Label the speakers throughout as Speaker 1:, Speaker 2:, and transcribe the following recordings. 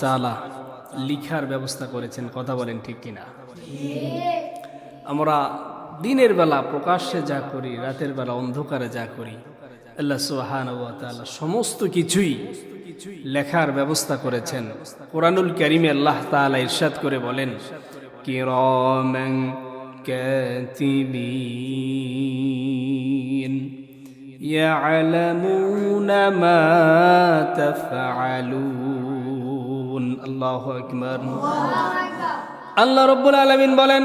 Speaker 1: তাআলা লিখার ব্যবস্থা করেছেন কথা বলেন ঠিক কিনা আমরা দিনের বেলা প্রকাশ্যে যা করি রাতের বেলা অন্ধকারে যা করি আল্লাহ সুহান সমস্ত কিছুই লেখার ব্যবস্থা করেছেন কোরআনুল করিমে আল্লাহ তাআলা ইরশাদ করে বলেন কিরমান কাতিবিন يعلمون ما تفعلون বলুন, আল্লাহ আকবর। আল্লাহ রব্বুল আলমিন বলেন,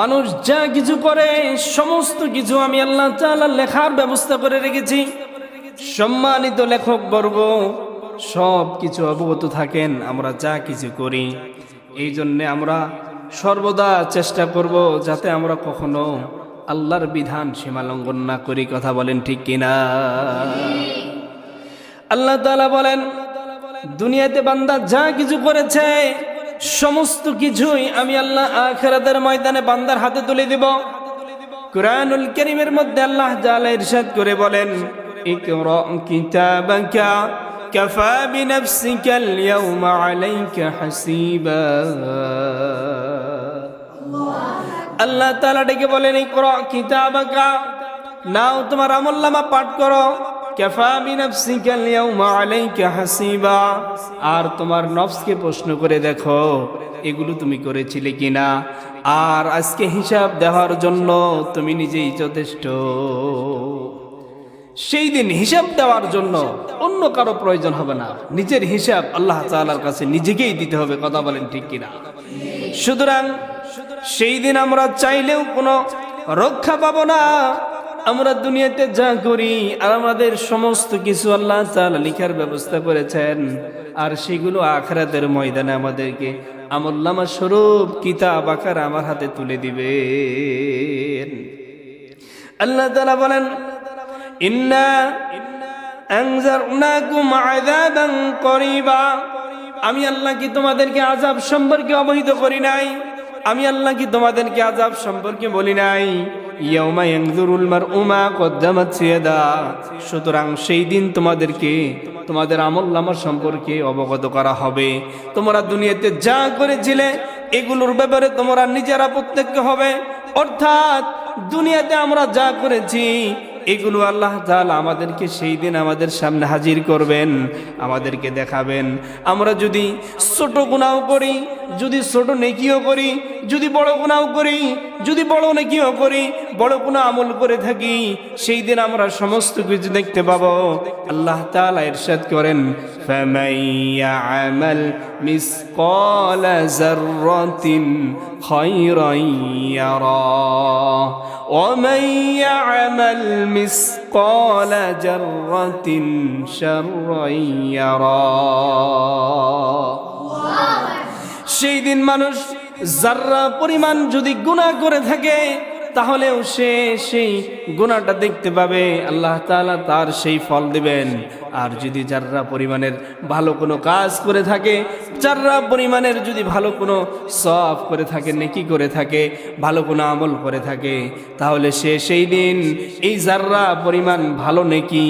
Speaker 1: মানুষ যা কিছু করে, সমস্ত কিছু আমি আল্লাহ লেখার ব্যবস্থা করে রেখেছি। সম্মানিত লেখক বর্গ, সব কিছু অবগত থাকেন, আমরা যা কিছু করি। এই জন্যে আমরা সর্বদা চেষ্টা করব যাতে আমরা কখনো আল্লাহর বিধান সীমালঙ্ঘন না করি। কথা বলেন ঠিক কিনা? আল্লাহ তালা বলেন দুনিয়াতে বান্দা যা কিছু করেছে, সমস্ত কিছুই আমি আল্লাহ আখেরাতের ময়দানে বান্দার হাতে তুলে দিব। কুরআনুল কারীমের মধ্যে আল্লাহ তাআলা ইরশাদ করে বলেন, ইকরা কিতাবাকা কাফা বিনফসিকা আল-ইয়াওমা আলাইকা হাসিবা। আল্লাহ তাআলা ডেকে বলেন, ইকরা কিতাবাকা, নাও তোমার আমলনামা পাঠ করো। আর তোমার নফসকে প্রশ্ন করে দেখো, এগুলো তুমি করেছিলে কিনা? আর আজকে হিসাব দেওয়ার জন্য তুমি নিজেই যথেষ্ট। সেই দিন হিসাব দেওয়ার জন্য অন্য কারও প্রয়োজন হবে না। নিজের হিসাব আল্লাহ তাআলার কাছে নিজেকেই দিতে হবে, কথা বলেন ঠিক কিনা? সুতরাং সেই দিন আমরা চাইলেও কোনো রক্ষা পাবো না। আমরা দুনিয়াতে যা করি আর আমাদের সমস্ত কিছু আল্লাহ তাআলা লিখার ব্যবস্থা করেছেন। আর সেগুলো আখরাতের ময়দানে আমাদেরকে আমল্লামা স্বরূপ কিতাব আকার আমার হাতে তুলে দিবে আল্লাহ তাআলা বলেন, ইন্না করিবা। আমি আল্লাহ কি তোমাদেরকে আযাব সম্পর্কে অবহিত করি নাই? আমি আল্লাহ কি তোমাদেরকে আযাব সম্পর্কে বলি নাই? ইয়াউমা ইয়ানজুরুল মারউ মা কদ্দামাত ইয়াদা সুতরাং সেই দিন তোমাদেরকে, তোমাদের আমল নামার সম্পর্কে অবগত করা হবে। তোমরা দুনিয়াতে যা করেছিলে, এগুলোর ব্যাপারে তোমরা নিজেরা প্রত্যেক হবে। অর্থাৎ দুনিয়াতে আমরা যা করেছি এগুলো আল্লাহ তাআলা আমাদেরকে সেই দিন আমাদের সামনে হাজির করবেন আমাদেরকে দেখাবেন আমরা যদি ছোট গুণাও করি যদি ছোট নেকিও করি যদি বড় গুণাও করি যদি বড় নেকিও করি বড় গুণা আমল করে থাকি সেই দিন আমরা সমস্ত কিছু দেখতে পাবো আল্লাহ তাআলা ইরশাদ করেন فَمَن يَعْمَلْ مِثْقَالَ ذَرَّةٍ خَيْرًا يَرَهُ وَمَن يَعْمَلْ مِثْقَالَ ذَرَّةٍ شَرًّا يَرَهُ সেই দিন মানুষ যার্রা পরিমাণ যদি গুনাহ করে থাকে তাহলেও সে সেই গুণাটা দেখতে পাবে। আল্লাহ তালা তার সেই ফল দিবেন। আর যদি যাররা পরিমাণের ভালো কোনো কাজ করে থাকে, যাররা পরিমাণের যদি ভালো কোনো সফ করে থাকে, নেকি করে থাকে, ভালো কোনো আমল করে থাকে, তাহলে সে সেই দিন এই যাররা পরিমাণ ভালো নেকি,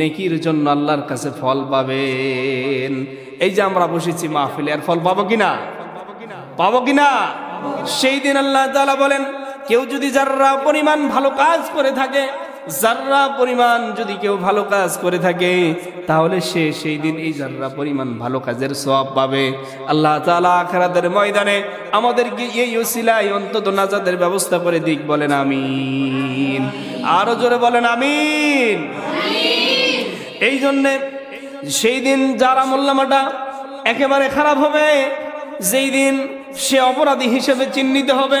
Speaker 1: নেকির জন্য আল্লাহর কাছে ফল পাবেন। এই যে আমরা বসেছি মাহফিলে আর ফল পাবো কিনা? পাবো কিনা? সেই দিন আল্লাহ তাআলা বলেন কেউ যদি যার্রা পরিমাণ ভালো কাজ করে থাকে, যার্রা পরিমাণ যদি কেউ ভালো কাজ করে থাকে, তাহলে সে সেই দিন এই যার্রা পরিমাণ ভালো কাজের সব পাবে। আল্লাহ তাআলা আখিরাতের ময়দানে আমাদেরকে এই ওসিলায় অন্তত নাজাতের ব্যবস্থা করে দিক, বলেন আমিন। আরও জোরে বলেন আমিন। এই জন্যে সেই দিন যার আমল্লামাটা একেবারে খারাপ হবে, যেই দিন সে অপরাধী হিসেবে চিহ্নিত হবে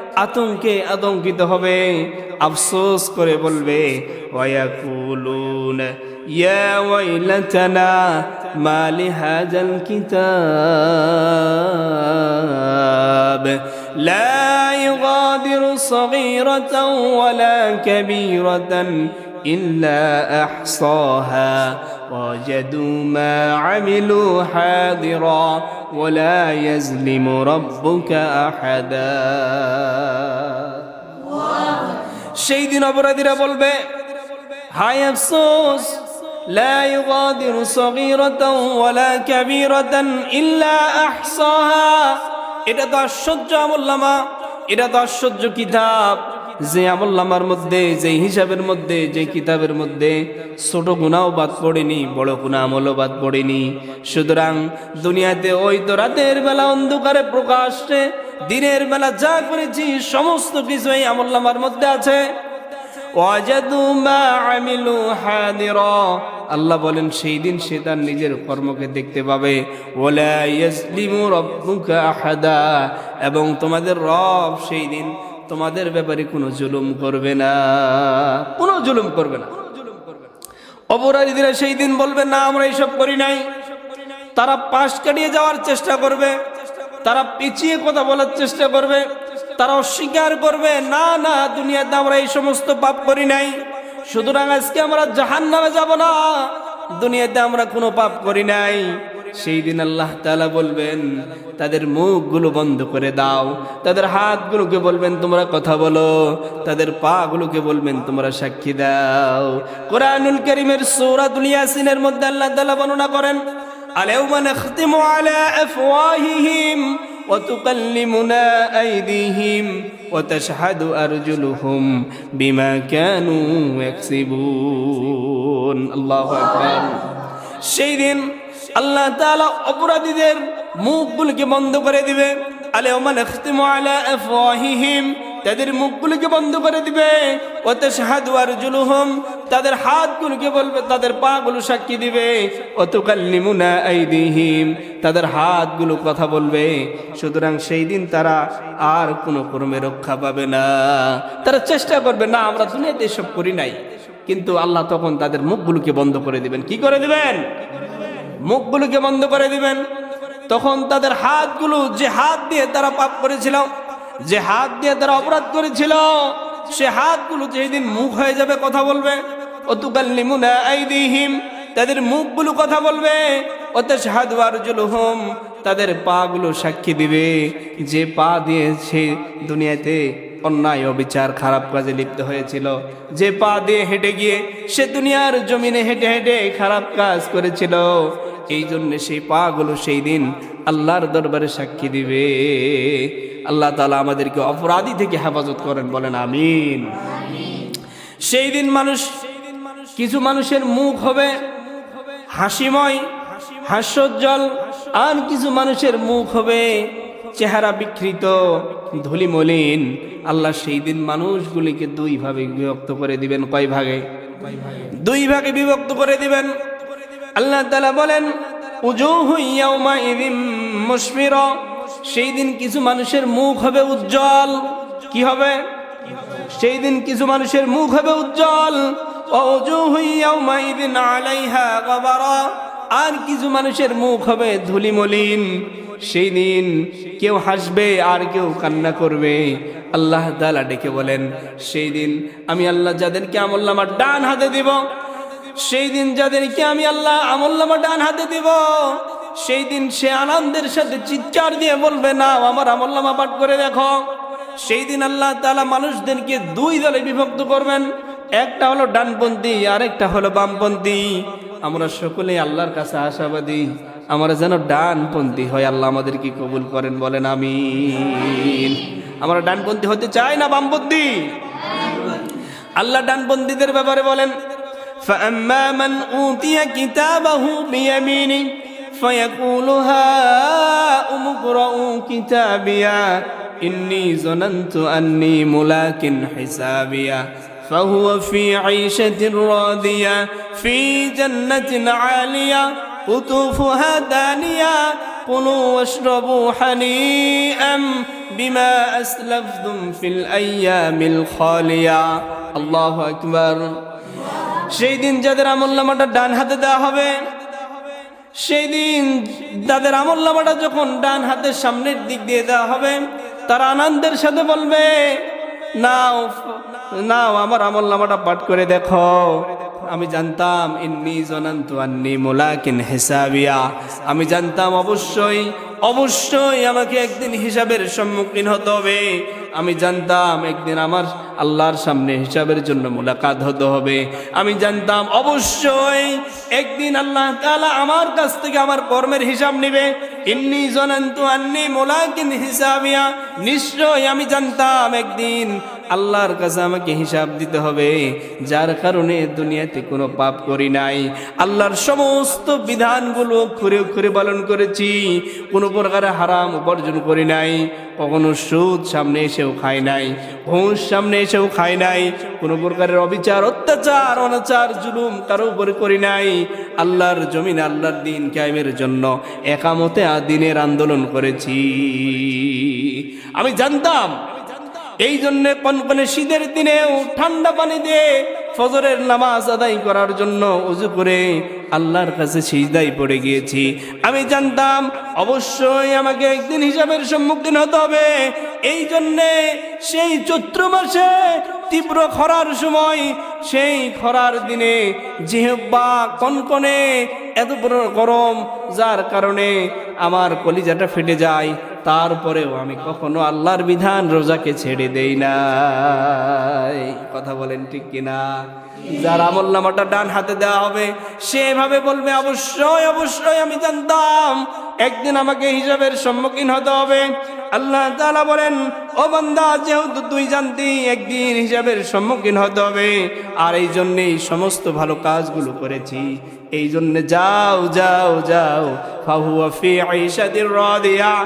Speaker 1: আতঙ্কে আতঙ্কিত হবে আফসোস করে বলবে ওয়াকুলুন ইয়া ওয়াইলাতানা মা হাজাল কিতাব লা ইগাদিরু সগীরাতাও ওয়ালা কাবীরাতান ইল্লা আহসাহা وجدوا ما عملوا حاضرا ولا يظلم ربك أحدا সেই দিন অপরাধীরা বলবে হাই আফসোস لا يغادر صغيرة ولا كبيرة إلا أحصاها এটা তো আশ্চর্য আমল্লামা এটা তো আশ্চর্য কিতাব যে আমল আমল্লামার মধ্যে, যে হিসাবের মধ্যে, যে কিতাবের মধ্যে ছোট গুণাও বাদ পড়েনি, বড় গুণা আমলও বাদ পড়েনি। সুতরাং দুনিয়াতে ওই তো রাতের বেলা অন্ধকারে প্রকাশে দিনের বেলা যা করেছি, সমস্ত কিছু এই আমল্লামার মধ্যে আছে। আল্লাহ বলেন, সেই দিন সে তার নিজের কর্মকে দেখতে পাবে। এবং তোমাদের রব সেই দিন তোমাদের ব্যাপারে কোনো জুলুম করবে না। কোনো জুলুম করবে না। অপরাধীরা সেই দিন বলবে, না, আমরা এইসব করি নাই। তারা পাশ কাটিয়ে যাওয়ার চেষ্টা করবে। তারা পিছিয়ে কথা বলার চেষ্টা করবে। তারা অস্বীকার করবে, না না, দুনিয়াতে আমরা এই সমস্ত পাপ করি নাই। সুতরাং আজকে আমরা জাহান নামে যাব না। দুনিয়াতে আমরা কোনো পাপ করি নাই। সেই দিন আল্লাহ তাআলা বলবেন তাদের মুখগুলো বন্ধ করে দাও তাদের হাতগুলোকে বলবেন তোমরা কথা বলো তাদের পাগুলোকে বলবেন তোমরা সাক্ষী দাও কোরআনুল করিমের সূরাতুল ইয়াসিনের মধ্যে আল্লাহ তাআলা বর্ণনা করেন اليوم نختم على أفواههم وتكلمنا أيديهم وتشهد أرجلهم بما كانوا يكسبون الله أكبر সেই দিন আল্লাহ তাআলা অপরাধীদের মুখগুলোকে বন্ধ করে দিবে। আলিয়মা নাখতিমু আলা আফওয়াহিহিম, তাদের মুখগুলোকে বন্ধ করে দিবে। ওতে শাহাদু আরজুলুহুম, তাদের হাতগুলোকে বলবে, তাদের পাগুলো সাক্ষী দিবে। অতকাল্লিমুনা আইদিহিম, তাদের হাতগুলো কথা বলবে। সুতরাং সেই দিন তারা আর কোনো কর্মে রক্ষা পাবে না। তারা চেষ্টা করবে, না, আমরা দুনিয়াতে এসব করি নাই। কিন্তু আল্লাহ তখন তাদের মুখগুলোকে বন্ধ করে দিবেন। কি করে দিবেন? মুখগুলোকে বন্ধ করে দিবেন। তখন তাদের হাতগুলো যে হাত দিয়ে তারা পাপ করেছিল, যে হাত দিয়ে তারা অপরাধ করেছিল, সে হাতগুলো যেদিন মুখ হয়ে যাবে কথা বলবে। অতুকাল অতুকাল্লিমুনা আইদিহিম, তাদের মুখগুলো কথা বলবে। ওতে শাহাদু আরজুলুহুম, তাদের পাগুলো সাক্ষী দিবে যে পা দিয়ে সে দুনিয়াতে অন্যায়, অবিচার, খারাপ কাজে লিপ্ত হয়েছিল। যে পা দিয়ে হেঁটে গিয়ে সে দুনিয়ার জমিনে হেঁটে হেঁটে খারাপ কাজ করেছিল। এই জন্যে সেই পাগুলো সেই দিন আল্লাহর দরবারে সাক্ষী দিবে। আল্লাহ তালা আমাদেরকে অপরাধী থেকে হেফাজত করেন, বলেন আমিন। সেই দিন মানুষ, কিছু মানুষের মুখ হবে হাসিময়, হাস্যোজ্জ্বল, আর কিছু মানুষের মুখ হবে চেহারা বিকৃত, ধুলি মলিন। আল্লাহ সেই দিন মানুষগুলিকে দুই ভাগে বিভক্ত করে দিবেন। কয় ভাগে? দুই ভাগে বিভক্ত করে দিবেন। আল্লাহ তালা বলেন মুশফিরা। সেই দিন কিছু মানুষের মুখ হবে উজ্জ্বল। কি হবে? সেই দিন কিছু মানুষের মুখ হবে উজ্জ্বল। আর কিছু মানুষের মুখ হবে ধুলিমলিন। সেই দিন কেউ হাসবে, আর কেউ কান্না করবে। আল্লাহ তাআলা ডেকে বলেন, সেই দিন আমি আল্লাহ যাদেরকে আমল্লামার ডান হাতে দিব সেই দিন যাদেরকে আমি আল্লাহ আমল্লামা ডান হাতে দিব, সেই দিন সে আনন্দের সাথে চিৎকার দিয়ে বলবে না আমার আমল্লামা পাঠ করে দেখো। সেই দিন আল্লাহ তাআলা মানুষদেরকে দুই দলে বিভক্ত করবেন। একটা হলো ডানপন্থী, আরেকটা হলো বামপন্থী। আমরা সকলেই আল্লাহর কাছে আশাবাদী। আমরা যেন ডানপন্থী হয় আল্লাহ আমাদেরকে কবুল করেন বলেন আমি আমরা ডানপন্থী হতে চাই না বামপন্থী? আল্লাহ ডানপন্থীদের ব্যাপারে বলেন فأما من أوتي كتابه بيمينه فيقول هاؤم اقرءوا كتابيا إني ظننت أني ملاك حسابيا. فهو في عيشة راضية في جنة عالية قطوفها دانية كلوا واشربوا حنيئا بما أسلفتم في الأيام الخالية. الله أكبر. সেই দিন যাদের আমল্লামাটা ডান হাতে দেওয়া হবে, সেই দিন তাদের আমল নামাটা যখন ডান হাতের সামনের দিক দিয়ে দেওয়া হবে, তারা আনন্দের সাথে বলবে, নাও নাও, আমার আমল নামাটা পাঠ করে দেখো। আমি জানতাম, ইন্নি জনান্তু আন্নি মুলাকিন হিসাবিয়া। আমি জানতাম, অবশ্যই অবশ্যই আমাকে একদিন হিসাবের সম্মুখীন হতে হবে। আমি জানতাম একদিন আমার আল্লাহর সামনে হিসাবের জন্য মোলাকাত হতে হবে। আমি জানতাম অবশ্যই একদিন আল্লাহ তালা আমার কাছ থেকে আমার কর্মের হিসাব নিবে। এমনি জনান্তু আন্নি মোলাকিন হিসাবিয়া। নিশ্চয় আমি জানতাম একদিন আল্লাহর কাছে আমাকে হিসাব দিতে হবে, যার কারণে দুনিয়াতে কোনো পাপ করি নাই। আল্লাহর সমস্ত বিধানগুলো খুরে খুরে পালন করেছি, কোনো প্রকারে হারাম উপার্জন করি নাই, কখনো সুদ সামনে এসেও খাই নাই, ঘুষ সামনে এসেও খাই নাই, কোনো প্রকারের অবিচার, অত্যাচার, অনাচার, জুলুম কারও উপরে করি নাই। আল্লাহর জমিন আল্লাহর দিন কায়েমের জন্য একামতে দিনের আন্দোলন করেছি। আমি জানতাম এই জন্য কনকনে শীতের দিনেও ঠান্ডা পানি দিয়ে ফজরের নামাজ আদায় করার জন্য উজু করে আল্লাহর কাছে সিজদাই পড়ে গিয়েছি। আমি জানতাম অবশ্যই আমাকে একদিন হিসাবের সম্মুখীন হতে হবে। এই জন্যে সেই চৈত্র মাসে তীব্র খরার সময়, সেই খরার দিনে জিহ্বা কনকনে এত বড় গরম, যার কারণে আমার কলিজাটা ফেটে যায়। তারপরেও আমি কখনো আল্লাহর বিধান রোজাকে ছেড়ে দেই না কথা বলেন ঠিক কিনা? যার আমল নামাটা ডান হাতে দেওয়া হবে, সেভাবে বলবে, অবশ্যই অবশ্যই, আমি জানতাম। একদিন আমাকে হিসাবের সম্মুখীন হতে হবে। আল্লাহ তাআলা বলেন, ও বান্দা, যেহেতু তুই জানতি, একদিন হিসাবের সম্মুখীন হতে হবে। আর এই জন্যেই সমস্ত ভালো কাজগুলো করেছি। এই জন্য যাও যাও যাও। ফাহুয়া ফি আইশাদির রাদিয়া।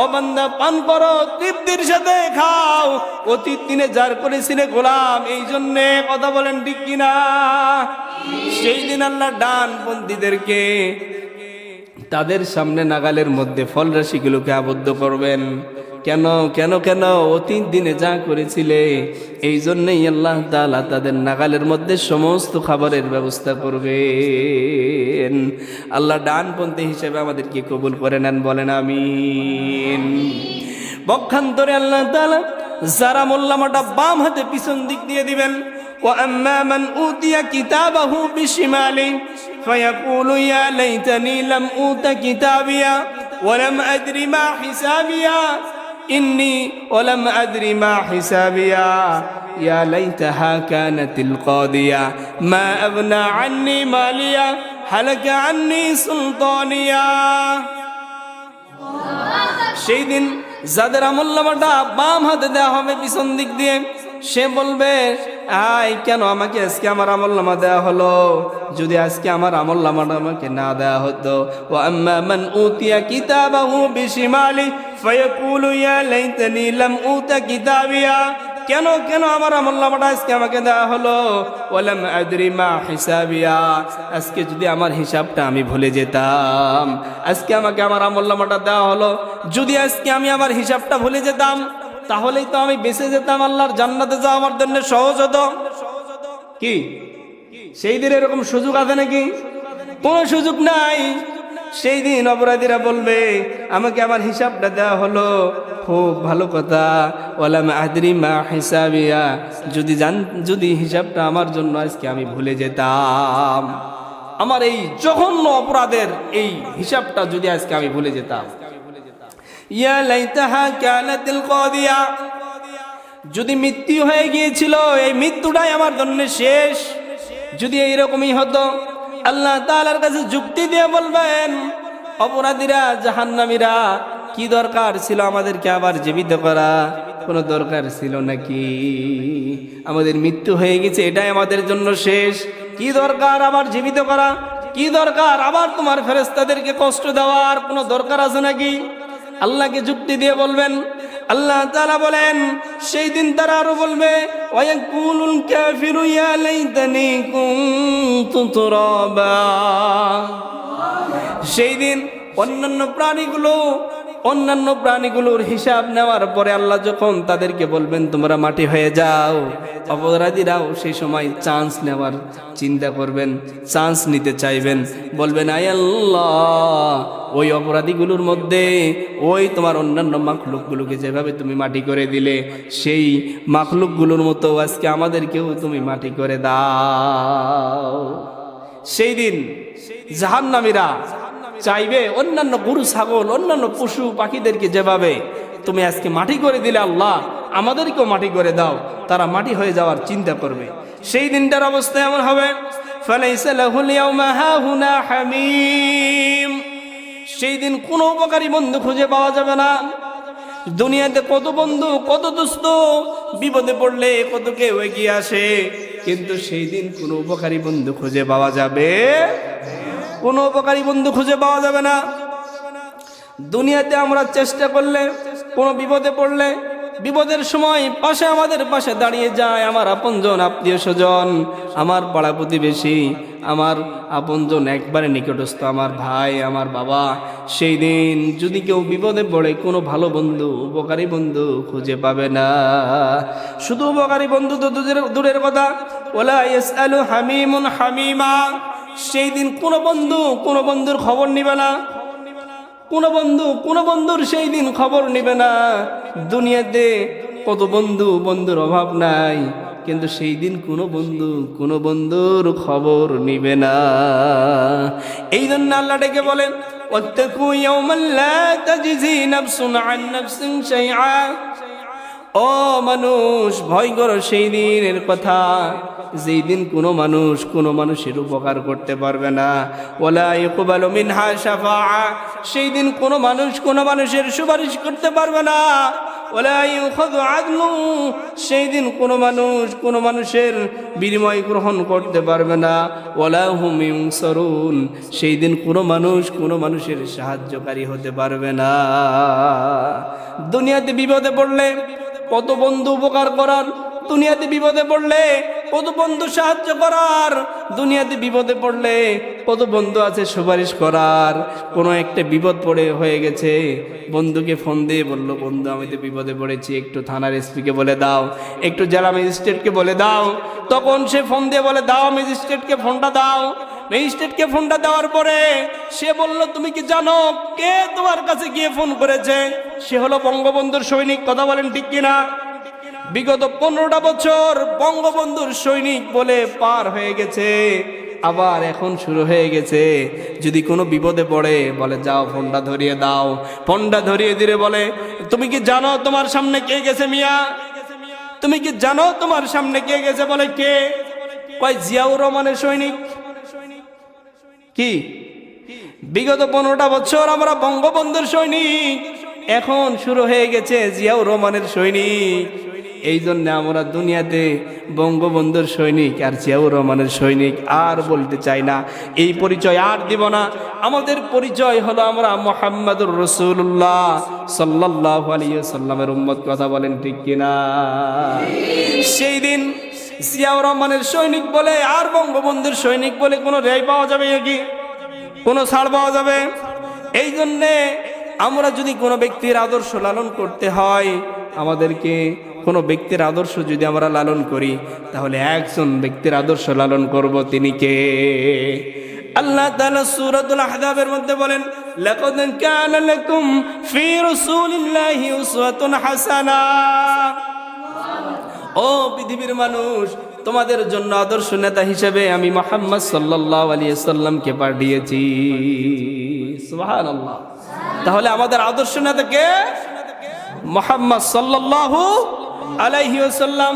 Speaker 1: ও বান্দা, পান করো, তৃপ্তির সাথে খাও। অতীত দিনে যার করেছিলে গোলাম, এই জন্যে কথা বলেন ঠিক কিনা? সেই দিন আল্লাহ ডান বন্দীদেরকে তাদের সামনে নাগালের মধ্যে ফল রাশিগুলোকে আবদ্ধ করবেন। কেন কেন কেন অতীত দিনে যা করেছিলে এই জন্যই আল্লাহ তাআলা তাদের নাগালের মধ্যে সমস্ত খাবারের ব্যবস্থা করবেন আল্লাহ ডানপন্থী হিসেবে আমাদেরকে কবুল করে নেন বলেন আমিন পক্ষান্তরে আল্লাহ তাআলা যারা মোল্লামাটা বাম হাতে পিছন দিক দিয়ে দিবেন وأما من أوتي كتابه بشماله فيقول يا ليتني لم أوت كتابيا ولم أدر ما حسابيا إني ولم أدر ما حسابيا يا ليتها كانت القاضية ما أغنى عني ماليا هلك عني سلطانيا সেই দিন যাদের আমল্লামাটা বাম হাতে দেওয়া হবে পিছন দিক দিয়ে সে বলবে আই, কেন আমাকে আজকে আমার আমল্লামা দেওয়া হলো? যদি আজকে আমার আমল্লামাটা আমাকে না দেওয়া হতো। ও আম্মা মান উতিয়া কিতাবাহু বিশিমালি, ফায়াকুলু ইয়া লাইতানি লাম উতা কিতাবিয়া। কেন কেন আমার আমল্লামাটা আজকে আমাকে দেওয়া হলো? ওলাম আদরি মা হিসাবিয়া। আজকে যদি আমার হিসাবটা আমি ভুলে যেতাম, আজকে আমাকে আমার আমল্লামাটা দেওয়া হলো। যদি আজকে আমি আমার হিসাবটা ভুলে যেতাম তাহলেই তো আমি বেঁচে যেতাম, আল্লাহর জান্নাতে যাওয়া আমার জন্য সহজ হতো। কি? সেই দিন এরকম সুযোগ আছে নাকি? কোনো সুযোগ নাই। সেই দিন অপরাধীরা বলবে, আমাকে আমার হিসাবটা দেওয়া হলো। খুব ভালো কথা। ওলাম আদরি মা হিসাবিয়া। যদি জান, যদি হিসাবটা আমার জন্য আজকে আমি ভুলে যেতাম। আমার এই জঘন্য অপরাধের এই হিসাবটা যদি আজকে আমি ভুলে যেতাম। যদি মৃত্যু হয়ে গিয়েছিল, এই মৃত্যুটাই আমার জন্য শেষ। যদি এইরকমই হতো, আল্লাহ তাআলার কাছে যুক্তি দিয়ে বলবেন, অপরাধীরা, জাহান্নামীরা, কি দরকার ছিল আমাদেরকে আবার জীবিত করা? কোনো দরকার ছিল নাকি? আমাদের মৃত্যু হয়ে গেছে, এটাই আমাদের জন্য শেষ। কি দরকার আবার জীবিত করা? কি দরকার আবার তোমার ফেরেস্তাদেরকে কষ্ট দেওয়ার কোনো দরকার আছে নাকি? আল্লাহকে যুক্তি দিয়ে বলবেন। আল্লাহ তালা বলেন, সেই দিন তারা আরও বলবে সেই দিন অন্যান্য প্রাণীগুলো অন্যান্য প্রাণীগুলোর হিসাব নেওয়ার পরে আল্লাহ যখন তাদেরকে বলবেন, তোমরা মাটি হয়ে যাও। অপরাধীরাও সেই সময় চান্স নেওয়ার চিন্তা করবেন, চান্স নিতে চাইবেন। বলবেন, আয় আল্লাহ, ওই অপরাধীগুলোর মধ্যে ওই তোমার অন্যান্য মাখলুকগুলোকে যেভাবে তুমি মাটি করে দিলে, সেই মাখলুকগুলোর মতো আজকে আমাদেরকেও তুমি মাটি করে দাও। সেই দিন জাহান্নামীরা চাইবে, অন্যান্য গরু, ছাগল, অন্যান্য পশু পাখিদেরকে যেভাবে, তুমি আজকে মাটি করে দিলে আল্লাহ, আমাদেরকেও মাটি করে দাও। তারা মাটি হয়ে যাওয়ার চিন্তা করবে। সেই দিনটার অবস্থা এমন হবে সেই দিন কোনো উপকারী বন্ধু খুঁজে পাওয়া যাবে না। দুনিয়াতে কত বন্ধু, কত দুস্থ, বিপদে পড়লে কত কেউ এগিয়ে আসে। কিন্তু সেই দিন কোনো উপকারী বন্ধু খুঁজে পাওয়া যাবে কোনো উপকারী বন্ধু খুঁজে পাওয়া যাবে না। দুনিয়াতে আমরা চেষ্টা করলে, কোনো বিপদে পড়লে, বিপদের সময় পাশে আমাদের পাশে দাঁড়িয়ে যায় আমার আপনজন, আত্মীয় স্বজন, আমার পাড়া প্রতিবেশী, আমার আপনজন একবারে নিকটস্থ, আমার ভাই, আমার বাবা। সেই দিন যদি কেউ বিপদে পড়ে, কোনো ভালো বন্ধু, উপকারী বন্ধু খুঁজে পাবে না। শুধু উপকারী বন্ধু তো দূরের কথা। ওলা হামিমুন হামিমা। সেই দিন কোনো বন্ধু কোনো বন্ধুর খবর নিবে না। কোনো বন্ধু কোনো বন্ধুর সেই দিন খবর নিবে না। দুনিয়াতে কত বন্ধু বন্ধুর অভাব নাই, কিন্তু সেই দিন কোনো বন্ধু কোনো বন্ধুর খবর নিবে না। এই জন্য আল্লাহ ডেকে বলেন ও মানুষ, ভয় করো সেই দিনের কথা। যেই দিন কোনো মানুষ কোনো মানুষের উপকার করতে পারবে না। ওলা ইকবালু মিনহা শাফাআ। সেই দিন কোনো মানুষ কোনো মানুষের সুপারিশ করতে পারবে না। সেই দিন কোনো মানুষ কোনো মানুষের বিনিময় গ্রহণ করতে পারবে না। ওলা হুম ইউনসারুন। সেই দিন কোনো মানুষ কোনো মানুষের সাহায্যকারী হতে পারবে না। দুনিয়াতে বিপদে পড়লে কত বন্ধু উপকার করার দুনিয়াতে বিপদে পড়লে কত বন্ধু সাহায্য করার, দুনিয়াতে বিপদে পড়লে কত বন্ধু আছে সুপারিশ করার। কোনো একটা বিপদ পড়ে হয়ে গেছে, বন্ধুকে ফোন দিয়ে বলল, বন্ধু, আমি তো বিপদে পড়েছি, একটু থানার এসপিকে বলে দাও, একটু জেলা ম্যাজিস্ট্রেটকে বলে দাও। তখন সে ফোন দিয়ে বলে, দাও ম্যাজিস্ট্রেটকে ফোনটা দাও। ম্যাজিস্ট্রেটকে ফোনটা দেওয়ার পরে সে বলল, তুমি কি জানো কে তোমার কাছে গিয়ে ফোন করেছে? সে হলো বঙ্গবন্ধুর সৈনিক, কথা বলেন ঠিক কিনা? বিগত পনেরোটা বছর বঙ্গবন্ধুর সৈনিক বলে পার হয়ে গেছে। আবার এখন শুরু হয়ে গেছে। যদি কোনো বিপদে পড়ে, বলে, যাও, ফোনটা ধরিয়ে দাও। ফোনটা ধরিয়ে দিলে বলে, তুমি কি জানো তোমার সামনে কে গেছে মিয়া? তুমি কি জানো তোমার সামনে কে গেছে? বলে, কে? কয়, জিয়াউর রহমানের সৈনিক। কি? বিগত পনেরোটা বছর আমরা বঙ্গবন্ধুর সৈনিক। এখন শুরু হয়ে গেছে জিয়াউর রহমানের সৈনিক। এই জন্য আমরা দুনিয়াতে বঙ্গবন্ধুর সৈনিক আর জিয়াউর রহমানের সৈনিক আর বলতে চাই না। এই পরিচয় আর দিব না। আমাদের পরিচয় হলো আমরা মোহাম্মদুর রসুল্লাহ সাল্লাহ আলিয়া সাল্লামের উম্মত, কথা বলেন ঠিক কিনা? সেই দিন জিয়াউর রহমানের সৈনিক বলে আর বঙ্গবন্ধুর সৈনিক বলে কোনো রেয় পাওয়া যাবে কি কোনো ছাড় পাওয়া যাবে? এই জন্যে আমরা যদি কোনো ব্যক্তির আদর্শ লালন করতে হয়, আমাদেরকে কোনো ব্যক্তির আদর্শ যদি আমরা লালন করি, তাহলে একজন ব্যক্তির আদর্শ লালন করব তিনি কে? আল্লাহ তাআলা সূরাতুল আহজাবের মধ্যে বলেন, লাকাদ কানা লাকুম ফি রাসূলিল্লাহি উসওয়াতুন হাসানা। ও পৃথিবীর মানুষ, তোমাদের জন্য আদর্শ নেতা হিসেবে আমি মোহাম্মদ সাল্লাহ আলী সাল্লামকে পাঠিয়েছি। সুবহানাল্লাহ। তাহলে আমাদের আদর্শ নেতা কে মোহাম্মদ আলাইহি সাল্লাম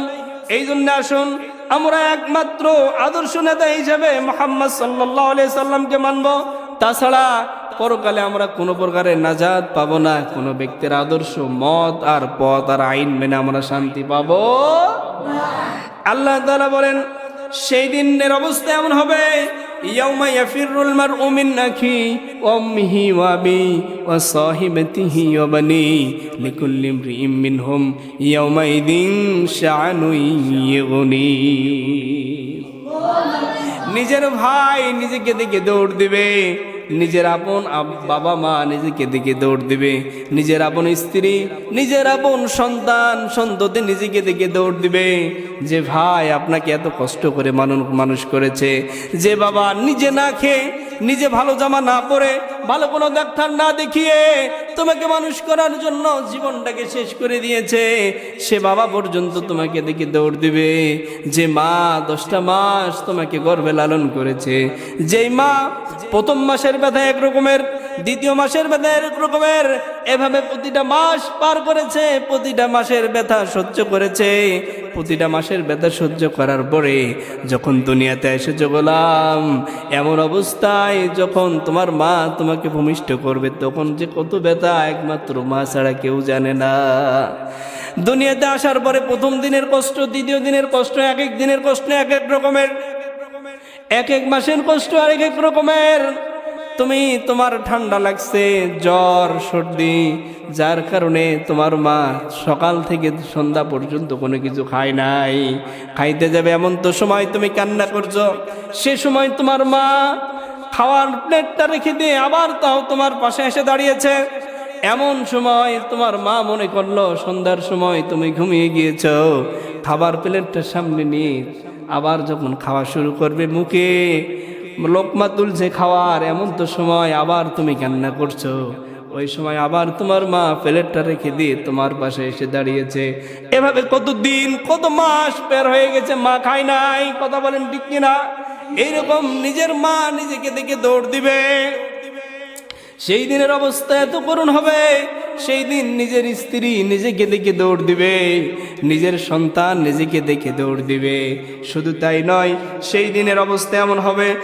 Speaker 1: এই জন্য আসুন, আমরা একমাত্র আদর্শ নেতা হিসেবে মোহাম্মদ সাল্লাহ আলিয়া সাল্লামকে মানব। তাছাড়া পরকালে আমরা কোনো প্রকারের নাজাদ পাবো না, কোনো ব্যক্তির আদর্শ, মত আর পথ আর আইন মেনে আমরা শান্তি পাবো আল্লাহ বলেন, সেই দিনের অবস্থা এমন হবে يوم يفر المرء من أخيه وأمه وأبيه وصاحبته وبنيه لكل امرئ منهم يومئذ شعن يغنيه নিজের ভাই নিজেকে দেখে দৌড় দিবে নিজের আপন আব- বাবা মা নিজেকে দেখে দৌড় দিবে নিজের আপন স্ত্রী নিজের আপন সন্তান সন্ততি নিজেকে দেখে দৌড় দিবে যে ভাই আপনাকে এত কষ্ট করে মানুষ মানুষ করেছে, যে বাবা নিজে না খেয়ে, নিজে ভালো জামা না পরে, ভালো কোনো ডাক্তার না দেখিয়ে তোমাকে মানুষ করার জন্য জীবনটাকে শেষ করে দিয়েছে, সে বাবা পর্যন্ত তোমাকে দেখে দৌড় দিবে। যে মা দশটা মাস তোমাকে গর্ভে লালন করেছে, যেই মা প্রথম মাসের ব্যথা একরকমের দ্বিতীয় মাসের ব্যথা এক রকমের, এভাবে প্রতিটা মাস পার করেছে, প্রতিটা মাসের ব্যথা সহ্য করেছে। প্রতিটা মাসের ব্যথা সহ্য করার পরে যখন দুনিয়াতে এসেছে গোলাম এমন অবস্থায় যখন তোমার মা তোমাকে ভূমিষ্ঠ করবে, তখন যে কত ব্যথা একমাত্র মা ছাড়া কেউ জানে না। দুনিয়াতে আসার পরে প্রথম দিনের কষ্ট, দ্বিতীয় দিনের কষ্ট এক এক দিনের কষ্ট এক এক রকমের এক এক মাসের কষ্ট আর এক এক রকমের। তুমি তোমার ঠান্ডা লাগছে, জ্বর, সর্দি, যার কারণে তোমার মা সকাল থেকে সন্ধ্যা পর্যন্ত কোনো কিছু খায় নাই। খাইতে যাবে এমন তো সময় তুমি কান্না করছ। সে সময় তোমার মা খাওয়ার প্লেটটা রেখে দিয়ে আবার তাও তোমার পাশে এসে দাঁড়িয়েছে। এমন সময় তোমার মা মনে করল, সন্ধ্যার সময় তুমি ঘুমিয়ে গিয়েছো। খাবার প্লেটটা সামনে নিয়ে আবার যখন খাওয়া শুরু করবে মুখে লোকমা তুলছে খাওয়ার, এমন তো সময় আবার তুমি কান্না করছ। ওই সময় আবার তোমার মা প্লেটটা রেখে দিয়ে তোমার পাশে এসে দাঁড়িয়েছে। এভাবে কত দিন কত মাস পের হয়ে গেছে, মা খায় নাই, কথা বলেন ঠিক কিনা? এইরকম নিজের মা নিজেকে দেখে দৌড় দিবে। সেই দিনের অবস্থা এত করুণ হবে। সেই দিন নিজের স্ত্রী নিজেকে দেখে দৌড় দিবে, নিজের সন্তান নিজেকে দেখে দৌড় দিবে। শুধু তাই নয়, সেই দিনের অবস্থা এমন হবে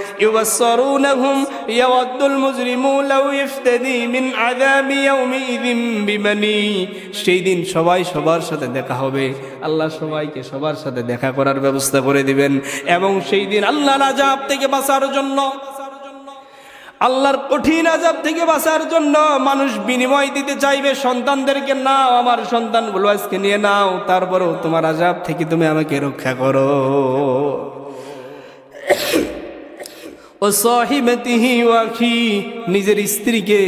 Speaker 1: মিন সেই দিন সবাই সবার সাথে দেখা হবে। আল্লাহ সবাইকে সবার সাথে দেখা করার ব্যবস্থা করে দিবেন। এবং সেই দিন আল্লাহর আযাব থেকে বাঁচার জন্য আল্লাহর কঠিন আজাব থেকে বাঁচার জন্য মানুষ বিনিময় দিতে চাইবে, সন্তানদেরকে নাও, আমার সন্তানগুলো আজকে নিয়ে নাও, তারপরেও তোমার আজাব থেকে তুমি আমাকে রক্ষা করো। ও সহিমতিহি নিজের স্ত্রীকে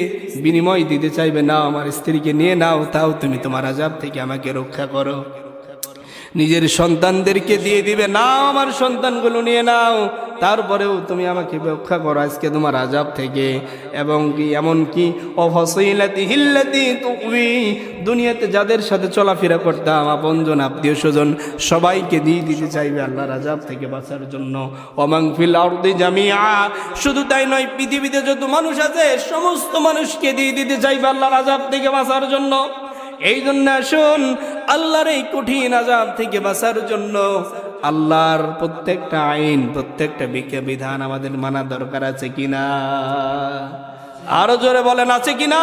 Speaker 1: বিনিময় দিতে চাইবে, নাও, আমার স্ত্রীকে নিয়ে নাও, তাও তুমি তোমার আজাব থেকে আমাকে রক্ষা করো। নিজের সন্তানদেরকে দিয়ে দিবে, নাও, আমার সন্তানগুলো নিয়ে নাও তারপরেও তুমি আমাকে রক্ষা করো আজকে তোমার আজাব থেকে। এবং কি, এমন কি? অফসইলাতি হিল্লাতি তুকবি। দুনিয়াতে যাদের সাথে চলাফেরা করতাম আপনজন আত্মীয় স্বজন, সবাইকে দিয়ে দিতে চাইবে আল্লাহর আজাব থেকে বাঁচার জন্য। অমাংফিল আরদি জামিয়া শুধু তাই নয়, পৃথিবীতে যত মানুষ আছে, সমস্ত মানুষকে দিয়ে দিতে চাইবে আল্লাহর আজাব থেকে বাঁচার জন্য। এই জন্য আসুন, আল্লাহর এই কঠিন আজাব থেকে বাঁচার জন্য আল্লাহর প্রত্যেকটা আইন, প্রত্যেকটা বিধান আমাদের মানা দরকার আছে কিনা? আরও জোরে বলেন, আছে কিনা?